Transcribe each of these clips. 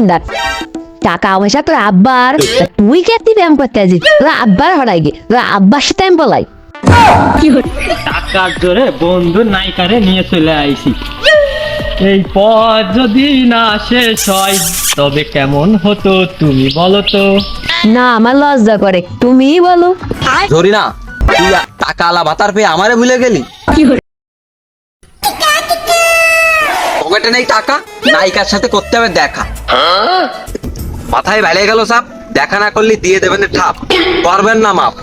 না টাকা পয়সা তোর আব্বার। তুই কে তুই ব্যায়াম করতে আসিস? তোর আব্বার হরাই গে তোর আব্বার সাথে আমি বলাই। টাকার জোরে বন্ধু নায়িকারে নিয়ে চলে আইছি। এই পথ যদি না শেষ হয় তবে কেমন হতো তুমি বলো তো? না আমার লজ্জা করে। তুমিই বলো। ধরি না তুই টাকা আলা ভাতার পেয়ে আমারে ভুলে গেলি? পকেটে নেই টাকা নায়িকার সাথে করতে হবে দেখা। মাথায় বেড়ে গেল সাপ দেখা না করলে দিয়ে দেবেন ঠাপ। করবেন না মাপ।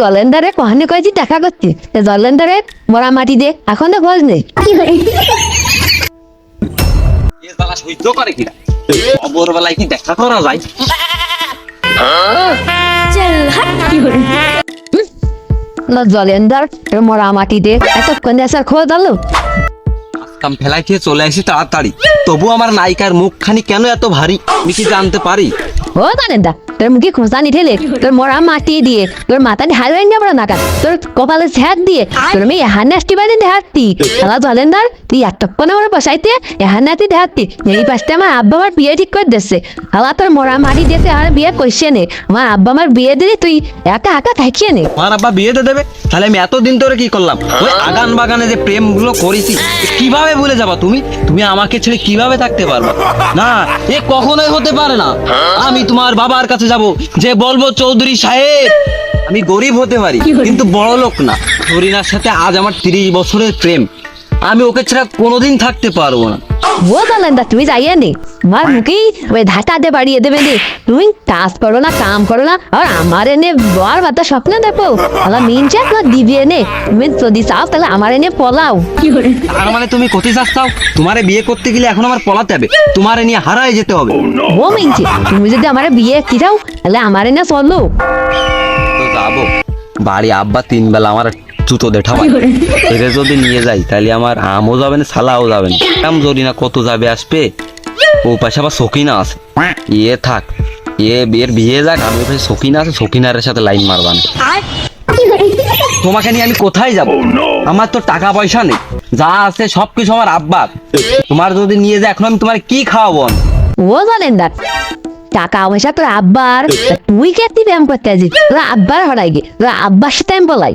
জলেন্দারে কহানে কয়েছি দেখা করছি। জলেন্দারে মরা মাটি দে এখন তো খোঁজ নেই। সহ্য করে কিনা? খবর বেলায় কি দেখা করা যায়? জলেন্দার মরা মাটি দে এতক্ষণ আসার খোঁজ আলো কাম ফেলাই খেয়ে চলে আসি তাড়াতাড়ি তবু আমার নায়িকার মুখখানি কেন এত ভারী আমি কি জানতে পারি ও জানেন্দা তোর মুখে খোঁজা নিঠেলে তোর মরা মাটি দিয়ে তোর মাথা যাব না কান তোর কপালে ছ্যাদ দিয়ে তোর মেয়ে হান্নাস্টি বাদে দেহাতি খেলা জলেন্দার তুই এতক্ষণ আমার বসাইতে এহান নাতি দেহাতি এই পাশে আমার আব্বা আমার বিয়ে ঠিক করে দিচ্ছে হালা তোর মরা মাটি দিয়েছে আর বিয়ে করছে নে? আমার আব্বা আমার বিয়ে দিলে তুই। একা একা থাকিয়ে নে? আমার আব্বা বিয়ে দিয়ে দেবে। তাহলে আমি এতদিন ধরে কি করলাম ওই আগান বাগানে যে প্রেমগুলো করেছি কীভাবে ভুলে যাবা তুমি? তুমি আমাকে ছেড়ে কীভাবে থাকতে পারবে? না এ কখনোই হতে পারে না। আমি তোমার বাবার কাছে যাব যে বলব চৌধুরী সাহেব আমি গরিব হতে পারি কিন্তু বড় লোক না। হরিনার সাথে আজ আমার তিরিশ বছরের প্রেম। আমি ওকে ছাড়া কোনোদিন থাকতে পারব না। ও জালেন্দা তুমি যাইয়ে নে আমার মুখেই ওই ধাটা দে বাড়িয়ে দেবে নে তুমি কাজ করো না কাম করো না আর আমার এনে বর বাতা স্বপ্ন দেখো তাহলে মিনছে না দিবি নে তুমি যদি চাও তাহলে আমার এনে পলাও তার মানে তুমি কোথায় চাও তোমারে বিয়ে করতে গেলে এখন আমার পলাতে হবে। তোমারে নিয়ে হারায় যেতে হবে। ও মিনছে তুমি যদি আমার বিয়ে কি যাও তাহলে আমার এনে চলো তো যাব। বাড়ি আব্বা তিন বেলা আমার জুতো দেখাবাই এরে যদি নিয়ে যাই তাহলে আমার আমও যাবে না সালাও যাবে না। আম যদি না কত যাবে আসবে? ও পাশে আবার সকিনা আছে। ইয়ে থাক এ বিয়ের বিয়ে যাক আমি ওই সকিনা আছে সকিনারের সাথে লাইন মারবান তোমাকে নিয়ে আমি কোথায় যাব? আমার তো টাকা পয়সা নেই। যা আছে সবকিছু আমার আব্বার। তোমার যদি নিয়ে যায় এখন আমি তোমার কি খাওয়াবো ও জানেন জালেন্দা টাকা পয়সা তোর আব্বার। তুই কে তুই ব্যায়াম করতে আসিস? তোর আব্বার হরাই গে তোর আব্বার সাথে আমি বলাই।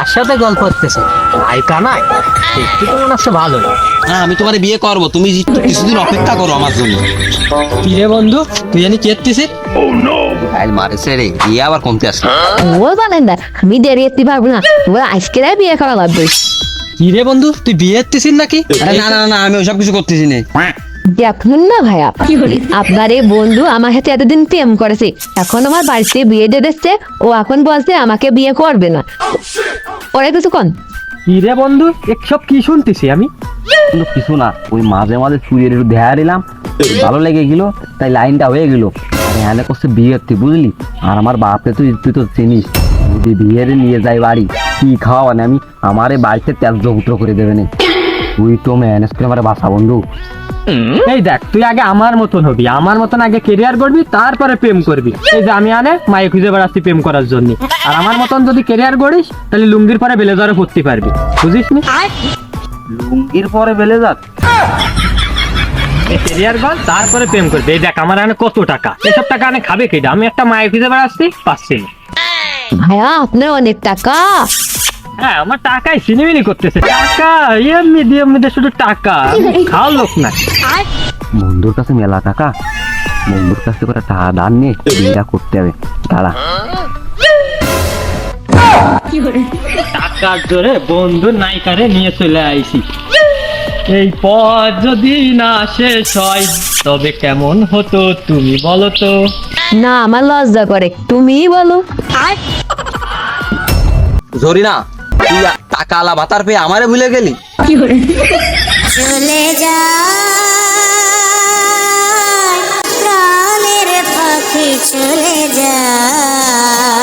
আর সাথে গল্প করতেছে। নায়িকা নাই দেখতে তো মনে হচ্ছে ভালোই। হ্যাঁ আমি তোমার বিয়ে করব তুমি কিছুদিন অপেক্ষা করো আমার জন্য। কিরে বন্ধু তুই জানি মারেছে রে ইয়ে আবার কমতে আসে ও জালেন্দা আমি দেরি এতে পারব না আজকে বিয়ে করা লাগবে। কিরে বন্ধু তুই বিয়ে করতেছিস নাকি? আরে না না না আমি ওসব কিছু করতেছি না। দেখুন না ভাইয়া। আপনার এই বন্ধু আমার সাথে এতদিন প্রেম করেছে। এখন আমার বাড়িতে বিয়ে দিয়ে দিচ্ছে ও এখন বলছে আমাকে বিয়ে করবে না। ওরা কিছু কন। কিরে বন্ধু এসব কি শুনতেছি আমি? কিছু না। ওই মাঝে মাঝে চুরির একটু দেখা দিলাম ভালো লেগে গেল তাই লাইনটা হয়ে গেল। আরে হ্যাঁ করছে বিয়ে তুই বুঝলি? আর আমার বাপকে তুই তুই তো চিনিস যদি বিয়ের নিয়ে যাই বাড়ি কি খাওয়াবানে আমি? আমারে বাড়িতে তেল জগুত্র করে দেবে না। তুই তো ম্যানেজ করে আমার বাসা বন্ধু। এই দেখ তুই আগে আমার মতন হবি আমার মতন আগে কেরিয়ার করবি তারপরে প্রেম করবি। এই যে আমি আনে মায়ে খুঁজে বেড়াচ্ছি প্রেম করার জন্য। আর আমার মতন যদি কেরিয়ার করিস তাহলে লুঙ্গির পরে বেলেজারে পড়তে পারবি। বুঝিস নি? লুঙ্গির পরে বেলে যাক কেরিয়ার কর তারপরে প্রেম করবি। এই দেখ আমার আনে কত টাকা? এসব টাকা আনে খাবে কেটা আমি একটা মায়ে খুঁজে বেড়াচ্ছি পাচ্ছি না। ভাইয়া আপনার অনেক টাকা। হ্যাঁ আমার টাকাই সিনেমিনি করতেছে। টাকা এমনি দিয়ে এমনিতে শুধু টাকা। খাওয়ার লোক না। বন্ধুর কাছে মেলা টাকা। বন্ধুর কাছে করে টাকা দান নিয়ে বিয়েটা করতে হবে। দাঁড়া। টাকার জোরে বন্ধু নায়িকারে নিয়ে চলে আইছি। এই পথ যদি না শেষ হয় তবে কেমন হতো তুমি বলো তো? না আমার লজ্জা করে। তুমিই বলো। জরিনা তুই টাকা আলা ভাতার পেয়ে আমারে ভুলে গেলি? চলে যা প্রাণের পাখি চলে যায়।